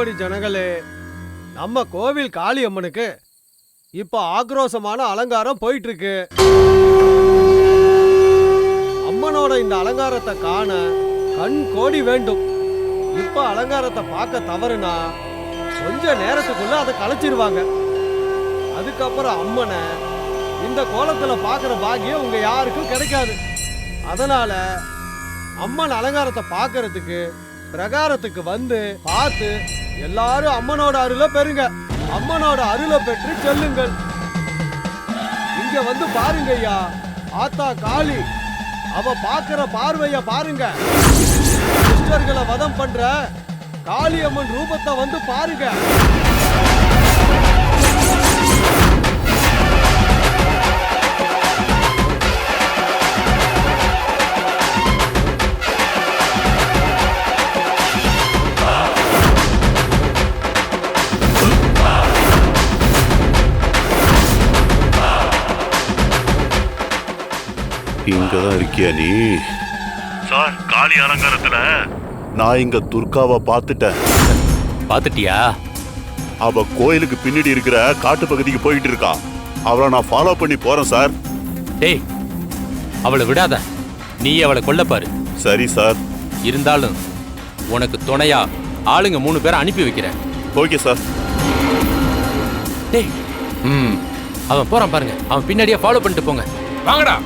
கோடி ஜனங்களே நம்ம கோவில் காளியம்மனுக்கு இப்ப ஆக்ரோஷமான அலங்காரம் போயிட்டு இருக்கு அம்மனோட இந்த அலங்காரத்தை காண கண் கோடி வேண்டும். இப்ப அலங்காரத்தை பார்க்க தவறுனா கொஞ்ச நேரத்துக்குள்ள அதை கலைச்சிருவாங்க. அதுக்கப்புறம் அம்மனை இந்த கோலத்துல பாக்குற பாக்கியம் உங்க யாருக்கும் கிடைக்காது. அதனால அம்மன் அலங்காரத்தை பாக்குறதுக்கு பிரகாரத்துக்கு வந்து பார்த்து எல்லாரும் அம்மனோட அருளை பெறுங்க. அம்மனோட அருளை பெற்று செல்லுங்கள். இங்க வந்து பாருங்க ஐயா. ஆத்தா காளி அவ பாக்குற பார்வைய பாருங்க. சிஸ்டர்களை வதம் பண்ற காளியம்மன் ரூபத்தை வந்து பாருங்க. இங்கதான் இருக்கியா நீ? சார் காளி அலங்காரத்துல. நான் இங்க துர்காவை பார்த்துட்டேன். பாத்துட்டியா அவ கோயிலுக்கு பின்னாடி இருக்கிற காட்டு பகுதிக்கு போயிட்டு இருக்கா அவளை நான் ஃபாலோ பண்ணி போறேன் சார். டேய் அவளை விடாத. நீ அவளை கொல்ல பாரு. சரி சார். இருந்தாலும் உனக்கு துணையா ஆளுங்க மூணு பேரை அனுப்பி வைக்கிறேன். Okay sir. டேய் ம் அவன் போறான் பாருங்க. அவன் பின்னாடியே ஃபாலோ பண்ணிட்டு போங்க. வாங்கடா.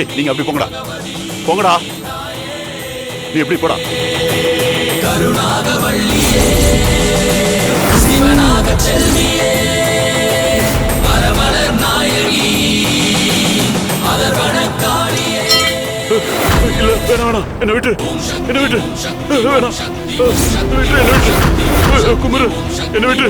டேய் நீங்க அப்படி போங்கடா. போங்கடா. நீ எப்படி போடா? கருணாக வள்ளியே சிவனாக செல்வியே இல்ல வேணாம் வேணாம் என்ன விட்டு என்ன விட்டு வேணாம் விட்டு என்ன விட்டு குமரு என்ன விட்டு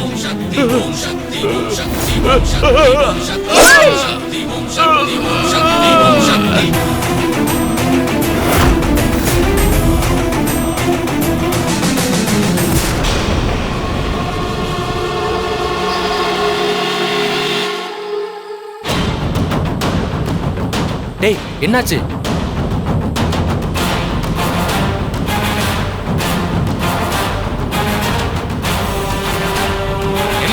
டேய் என்னாச்சு?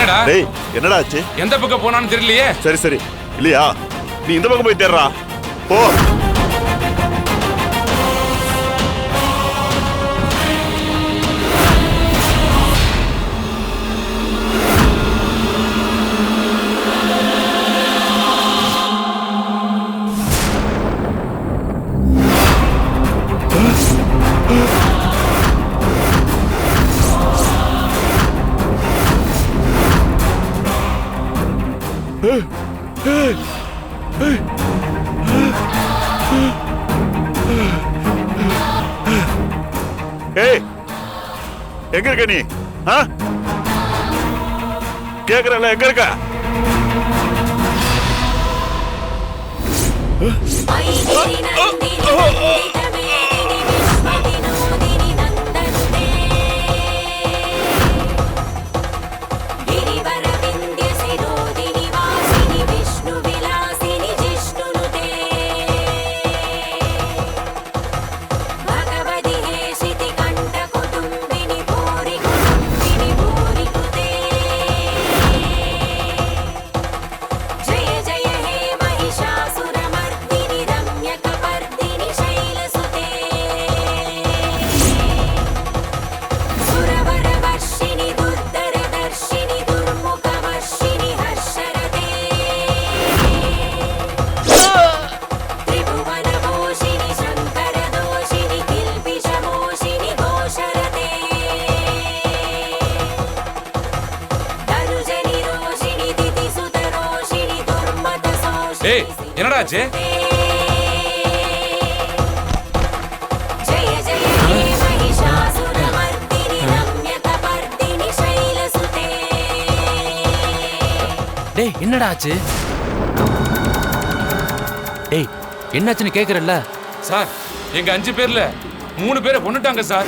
என்னடா? டேய் என்னடா ஆச்சு? எந்த பக்கம் போனான்னு தெரியலையே. சரி சரி. இல்லையா? நீ இந்த பக்கம் போய் தேடுறா. போ. கேக்குறல எங்க இருக்க? என்னடா ஆச்சு? டேய் என்னடா ஆச்சு? டேய் என்னாச்சுன்னு கேக்குறல்ல? சார் எங்கள் அஞ்சு பேரில் மூணு பேரை கொண்டுட்டாங்க சார்.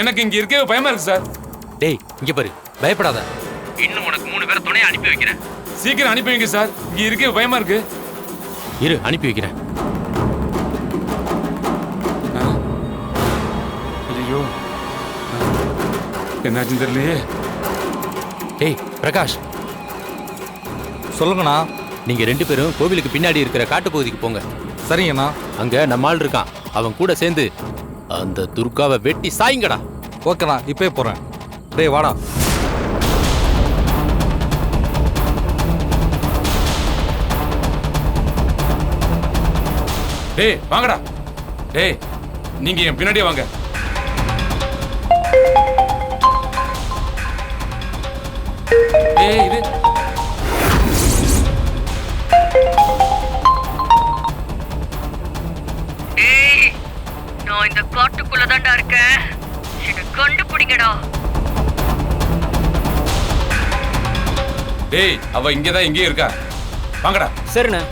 எனக்கு இங்கே இருக்கவே பயமா இருக்கு சார். டேய் இங்கே பாரு பயப்படாத. இன்னும் உனக்கு மூணு பேரை துணையை அனுப்பி வைக்கிறேன். சீக்கிரம் அனுப்பி வைங்க சார். இங்க இருக்கவே பயமா இருக்கு. இரு அனுப்பி வைக்கிறேன். ஐயோ. என்னாச்சுன்னு தெரியலையே. டேய் பிரகாஷ். சொல்லுங்கண்ணா. நீங்க ரெண்டு பேரும் கோவிலுக்கு பின்னாடி இருக்கிற காட்டுப்பகுதிக்கு போங்க. சரிங்கண்ணா. அங்க நம்ம ஆள் இருக்கான். அவன் கூட சேர்ந்து அந்த துர்காவை வெட்டி சாய்ங்கடா. ஓகேண்ணா இப்பயே போகிறேன் டேய் வாடா. டேய் வாங்கடா. டேய் நீங்க என் பின்னாடியே வாங்க. டேய் இது. ஏய் நான் இந்த காட்டுக்குள்ள தான்டா இருக்கேன். என்ன கண்டுபிடிங்கடா. டேய் அவ இங்கதான் இங்கேயே இருக்கா. வாங்கடா. சரிண்ணே.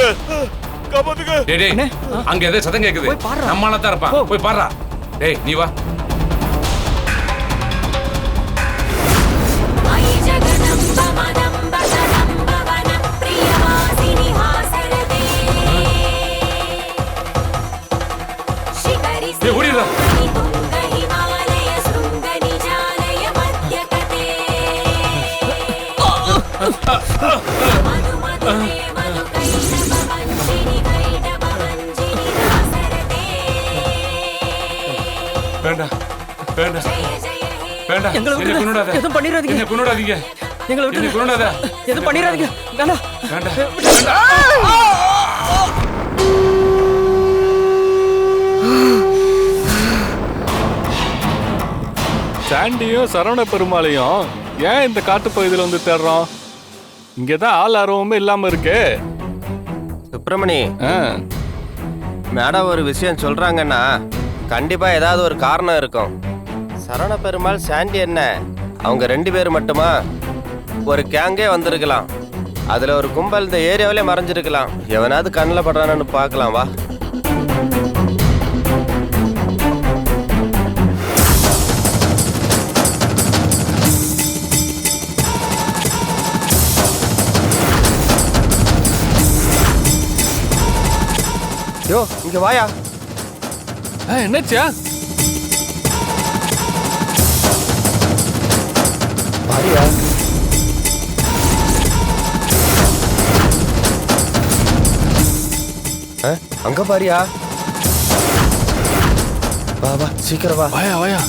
காப்பாத்துங்க காப்பாத்துங்க டேய் டேய் அங்க ஏதோ சத்தம் கேக்குது. நம்மளால தான் இருப்பான். போய் பாடுறா. டேய் நீ வா. வேண்டாம் வேண்டாம் வேண்டாம் எங்களை கொண்டாத எதுவும் பண்ணிடாதீங்க. என்ன எங்களை விட்டு கொண்டாத எதுவும் பண்ணிடாதீங்க. சாண்டியும் சரவண பெருமாளையும் ஏன் இந்த காட்டு பகுதியில் வந்து தேடுறோம்? இங்கே தான் ஆள் ஆர்வமும் இல்லாமல் இருக்கு. சுப்பிரமணி மேடம் ஒரு விஷயம் சொல்றாங்கன்னா கண்டிப்பா ஏதாவது ஒரு காரணம் இருக்கும். சரவண பெருமாள் சாண்டி என்ன? அவங்க ரெண்டு பேர் மட்டுமா? ஒரு கேங்கே வந்திருக்கலாம். அதுல ஒரு கும்பல் இந்த ஏரியாவிலே மறைஞ்சிருக்கலாம். எவனாவது கண்ணில் படுறானு பார்க்கலாம் வா. யோ இங்க வாயா. என்னாச்சியா பாரியா? அங்க பாரியா? வா வா சீக்கிரம் வா. வாயா வாயா.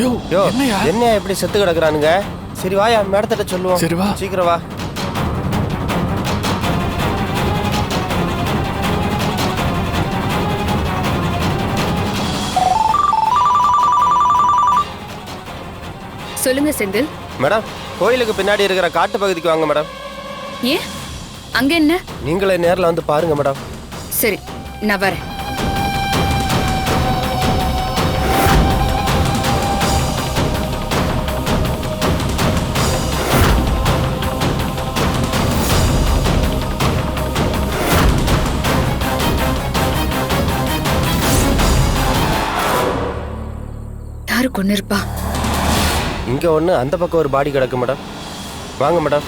யோ யோ என்னையா? என்ன எப்படி செத்து கிடக்குறானுங்க? சரி வாயா மேடத்திட்ட சொல்லுவோம். சரி, வா. சீக்கிரம் வா. சொல்லுங்க செந்தில். மேடம் கோயிலுக்கு பின்னாடி இருக்கிற காட்டு பகுதிக்கு வாங்க மேடம். ஏன்? அங்க என்ன? நீங்களே நேர்ல வந்து பாருங்க மேடம். சரி நான் வரேன். யாரு கொண்டு இருப்பா இங்க ஒண்ணு அந்த பக்கம் ஒரு பாடி கிடக்கு மேடம். வாங்க மேடம்.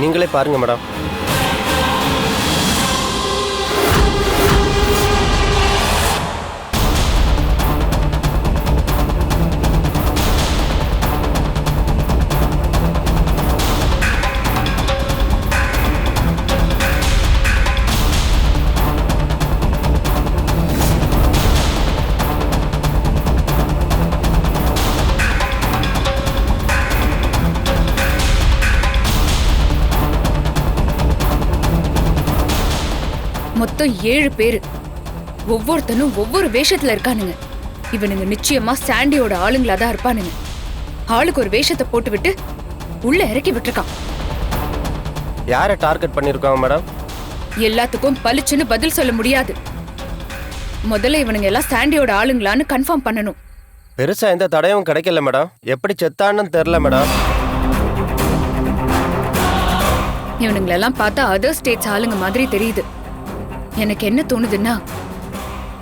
நீங்களே பாருங்க மேடம். மொத்தம் ஏழு பேரு. ஒவ்வொருத்தனும் ஒவ்வொரு வேஷத்துல இருக்கானுங்க. இவனுங்க நிச்சயமா சாண்டியோட ஆளுங்களா தான் இருப்பானுங்க. ஆளுக்கு ஒரு வேஷத்தை போட்டுவிட்டு உள்ள இறக்கி விட்டுருக்கான். யாரை டார்கெட் பண்ணியிருக்காங்க மேடம்? எல்லாத்துக்கும் பளிச்சுன்னு பதில் சொல்ல முடியாது. முதல்ல இவனுங்க எல்லாம் சாண்டியோட ஆளுங்களான்னு கன்ஃபார்ம் பண்ணணும். பெருசா எந்த தடையும் கிடைக்கல மேடம். எப்படி செத்தான்னு தெரில மேடம். இவனுங்களெல்லாம் பார்த்தா அதர் ஸ்டேட்ஸ் ஆளுங்க மாதிரி தெரியுது. எனக்கு என்ன தோணுதுன்னா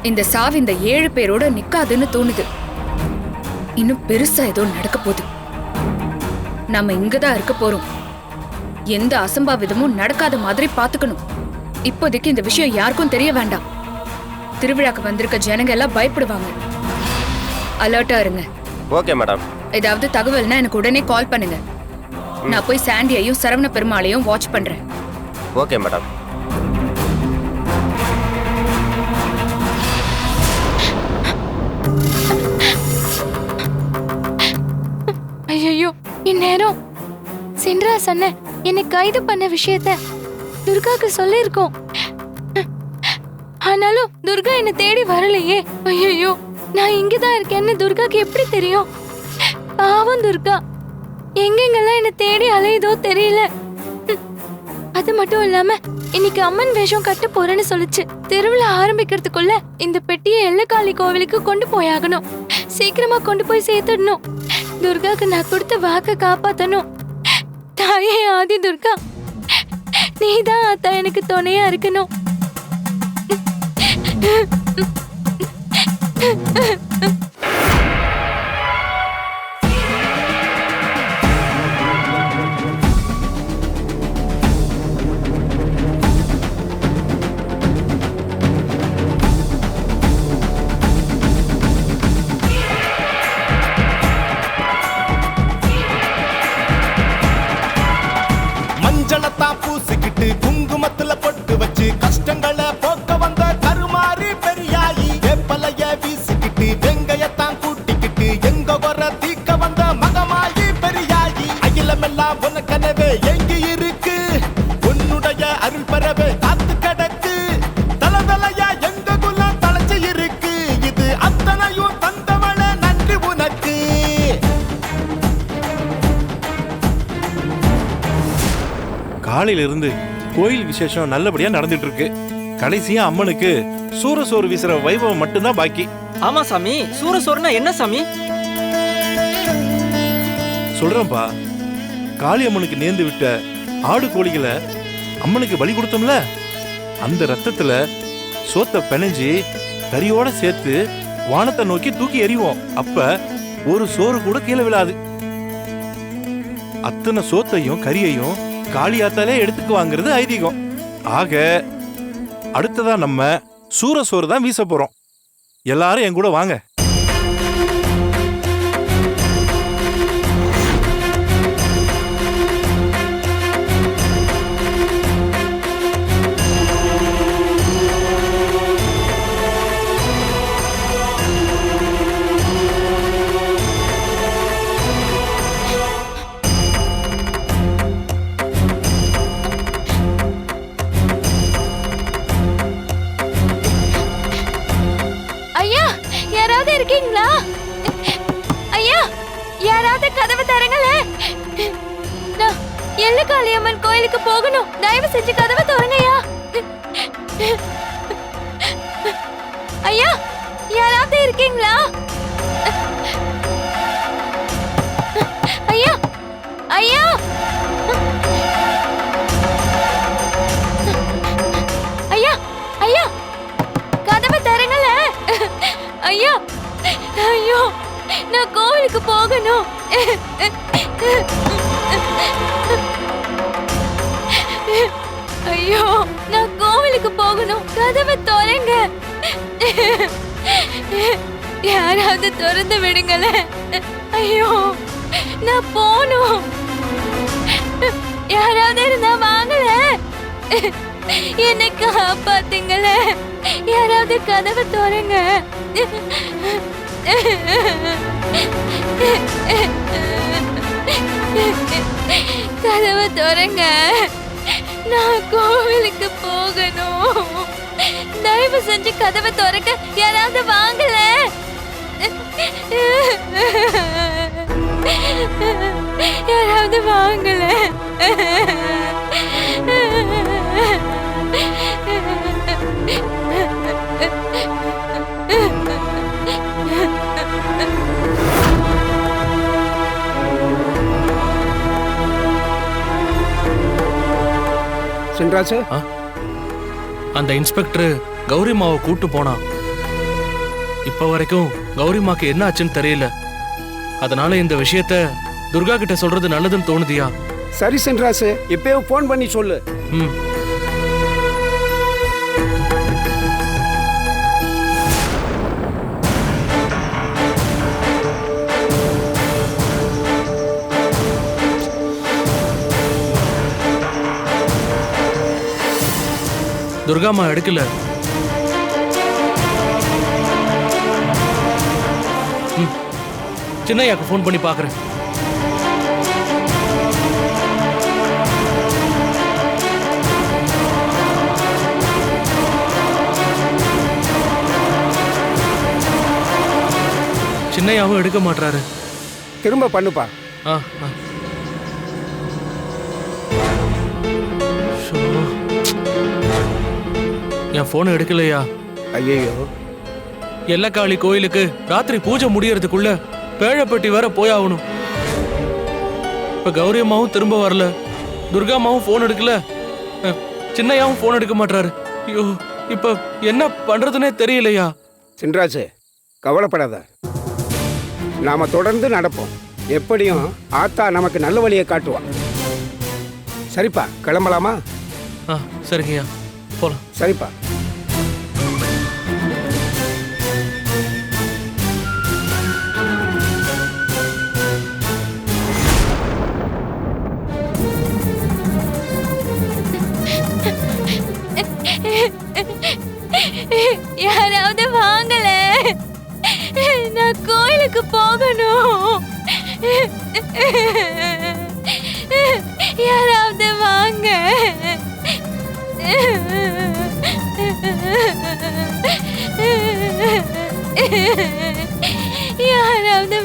இந்த சாவு இந்த ஏழு பேரோட நிக்காதுன்னு தோணுது. இன்னும் பெருசா ஏதோ நடக்க போகுது. நாம இங்கதான் இருக்க போறோம். எந்த அசம்பாவிதமும் நடக்காத மாதிரி பாத்துக்கணும். இப்போதைக்கு இந்த விஷயம் யாருக்கும் தெரிய வேண்டாம். திருவிழாக்கு வந்திருக்க ஜனங்க எல்லாம் பயப்படுவாங்க. அலர்ட்டா இருங்க. Okay madam. ஏதாவது தகவல்னா எனக்கு உடனே கால் பண்ணுங்க. நான் போய் சாண்டியையும் சரவண பெருமாளையும் வாட்ச் பண்றேன். Okay madam. இந்நேரம் சின்ராஸ் அண்ணன் என்னை கைது பண்ண விஷயத்த துர்காக்கு சொல்லியிருக்கோம். ஆனாலும் துர்கா என்னை தேடி வரலையே. ஐயோ நான் இங்கதான் இருக்கேன்னு துர்காக்கு எப்படி தெரியும்? பாவம் துர்கா. எங்கெங்கெல்லாம் என்னை தேடி அலையுதோ தெரியல. அது மட்டும் இல்லாம இன்னைக்கு அம்மன் வேஷம் கட்ட போறேன்னு சொல்லுச்சு. தெருவில் ஆரம்பிக்கிறதுக்குள்ள இந்த பெட்டியை எல்லக்காளி கோவிலுக்கு கொண்டு போயாகணும். சீக்கிரமா கொண்டு போய் சேர்த்துடணும். துர்காக்கு நான் கொடுத்த வாக்க காப்பாத்தணும். தாயே ஆதி துர்கா நீதான் அத்தா எனக்கு துணையா இருக்கணும். எங்கி இருக்கு? உன்னுடைய அருள் பெறவே காத்து கிடக்கு. தலதலையா எங்க குலம் தலைச்சு இருக்கு? இது அத்தனையும் தந்தவள நன்றி உனக்கு. காலையில இருந்து கோயில் விசேஷம் நல்லபடியா நடந்துட்டு இருக்கு கடைசியா அம்மனுக்கு சூரசோறு வீசுற வைபவம் மட்டும்தான் பாக்கி. ஆமா சாமி சூரசோர்னா என்ன சாமி? சொல்றேன்பா காளியம்மனுக்கு நேர்ந்து விட்ட ஆடு கோழிகளை அம்மனுக்கு பலி கொடுத்தோம்ல? அந்த ரத்தத்துல சோத்தை பிணைஞ்சு கரியோட சேர்த்து வானத்தை நோக்கி தூக்கி எறிவோம். அப்ப ஒரு சோறு கூட கீழே விழாது. அத்தனை சோத்தையும் கரியையும் காளியாத்தாலே எடுத்துக்குவாங்கிறது ஐதீகம். ஆக அடுத்ததா நம்ம சூரசோறு தான் வீச போறோம். எல்லாரும் என் கூட வாங்க. போகணும் ஐயோ நான் கோவிலுக்கு போகணும். கதவை திறங்க. யாராவது திறந்து விடுங்களேன் ஐயோ நான் போகணும். யாராவது இருந்தா வாங்கல என்னை காப்பாத்துங்களே. யாராவது கதவை திறங்க. கதவை திறங்க. நான் கோவிலுக்கு போகணும். தயவு செஞ்சு கதவை திறக்க யாராவது வாங்கல யாராவது வாங்கல சின்ராசு அந்த இன்ஸ்பெக்டர் கௌரிமாவை கூட்டு போனான் இப்ப வரைக்கும் கௌரிமாக்கு என்ன ஆச்சுன்னு தெரியல. அதனால இந்த விஷயத்த துர்கா கிட்ட சொல்றது நல்லதுன்னு தோணுதியா? சரி சின்ராசு இப்பவே ஃபோன் பண்ணி சொல்லு. ம். துர்காமா எடுக்கல. சின்னையாக்கு ஃபோன் பண்ணி பார்க்கறேன் சின்னையாவும் எடுக்க மாட்றாரு. திரும்ப பண்ணுப்பா. ஆ ஆ. என் போன் எடுக்கலையா? ஐயோ எல்லக்காளி கோயிலுக்கு ராத்திரி பூஜை முடியறதுக்குள்ள பேழப்பட்டி வேற போயாகணும். இப்ப கௌரி அம்மாவும் திரும்ப வரல. துர்கா அம்மாவும் போன் எடுக்கல. சின்னையாவும் போன் எடுக்க மாட்டாரு ஐயோ இப்ப என்ன பண்றதுனே தெரியலையா? சின்ராசு கவலைப்படாத. நாம தொடர்ந்து நடப்போம். எப்படியும் ஆத்தா நமக்கு நல்ல வழியை காட்டுவா சரிப்பா கிளம்பலாமா? ஆ சரிங்கய்யா. போகலாம் சரிப்பா.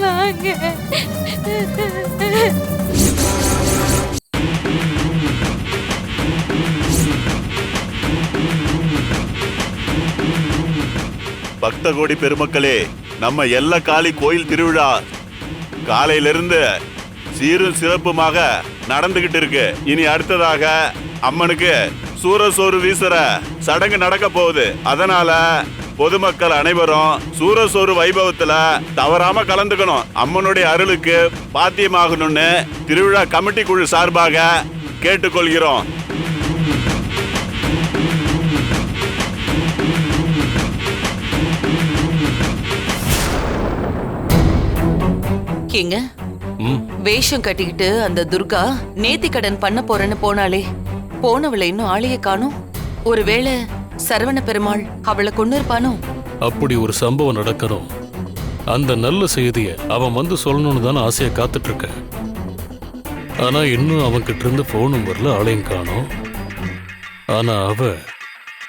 வாங்க பக்த கோடி பெருமக்களே நம்ம எல்ல காளி கோயில் திருவிழா காலையிலிருந்து சீரும் சிறப்புமாக நடந்துகிட்டு இருக்கு. இனி அடுத்ததாக அம்மனுக்கு சூரசோறு வீசுற சடங்கு நடக்க போகுது. அதனால பொதுமக்கள் அனைவரும் சூரசோறு வைபவத்துல தவறாம கலந்துக்கணும். அம்மனுடைய அருளுக்கு பாத்தியமாகணும்னு திருவிழா கமிட்டி குழு சார்பாக கேட்டுக்கொள்கிறோம். ஏங்க? வேஷம் கட்டிக்கிட்டு அந்த துர்கா நேத்தி கடன் பண்ண போறேன்னு போனாளே. போனவளை இன்னும் ஆளைய காணும். ஒருவேளை சரவண பெருமாள் அவளை கொண்டு இருப்பானோ அப்படி ஒரு சம்பவம் நடக்கணும். அந்த நல்ல செய்தியை அவன் வந்து சொல்லணும்னு தானே ஆசையை காத்துட்டு இருக்கேன் ஆனா இன்னும் அவன்கிட்ட இருந்து போனும் வரல ஆளையும் காணோம். ஆனா அவ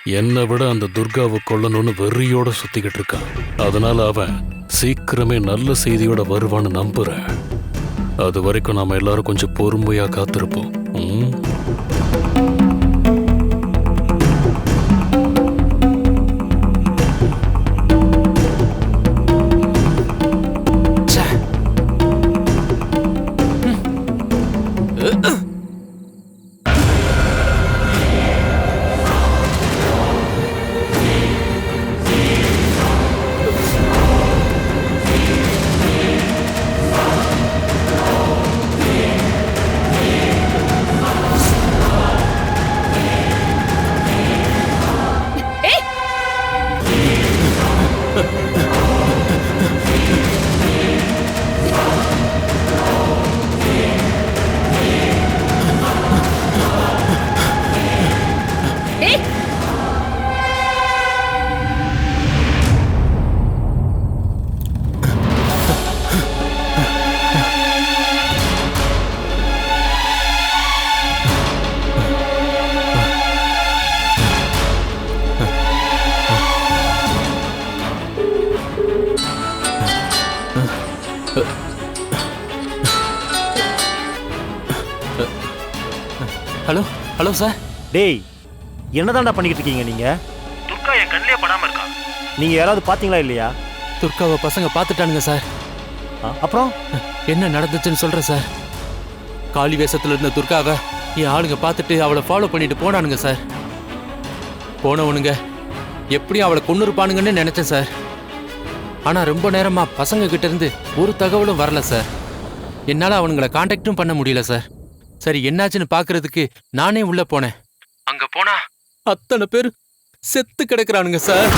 என்னை விட அந்த துர்காவை கொல்லணும்னு வெறியோட சுத்திக்கிட்டு இருக்கான் அதனால அவன் சீக்கிரமே நல்ல செய்தியோட வருவான்னு நம்புறேன். அது வரைக்கும் நாம எல்லாரும் கொஞ்சம் பொறுமையா காத்திருப்போம். ம்? டேய் என்னதான்டா பண்ணிக்கிட்டு இருக்கீங்க நீங்க? துர்கா என் கண்ணிலே படாம இருக்கா? நீங்க யாராவது பாத்தீங்களா இல்லையா? துர்காவை பசங்க பார்த்துட்டானுங்க சார். அப்புறம்? என்ன நடந்துச்சுன்னு சொல்றேன் சார். காளி வேஷத்துல இருந்த துர்காவை என் ஆளுங்க பார்த்துட்டு அவளை ஃபாலோ பண்ணிட்டு போனானுங்க சார். போனவனுங்க எப்படி அவளை கொண்டு இருப்பானுங்கன்னு நினைச்சேன் சார். ஆனா ரொம்ப நேரமா பசங்க கிட்ட இருந்து ஒரு தகவலும் வரல சார். என்னால அவனுங்களை காண்டாக்டும் பண்ண முடியல சார். சரி என்னாச்சுன்னு பாக்குறதுக்கு நானே உள்ள போனேன். அங்க போனா? அத்தனை பேர் செத்து கிடக்குறானுங்க சார்.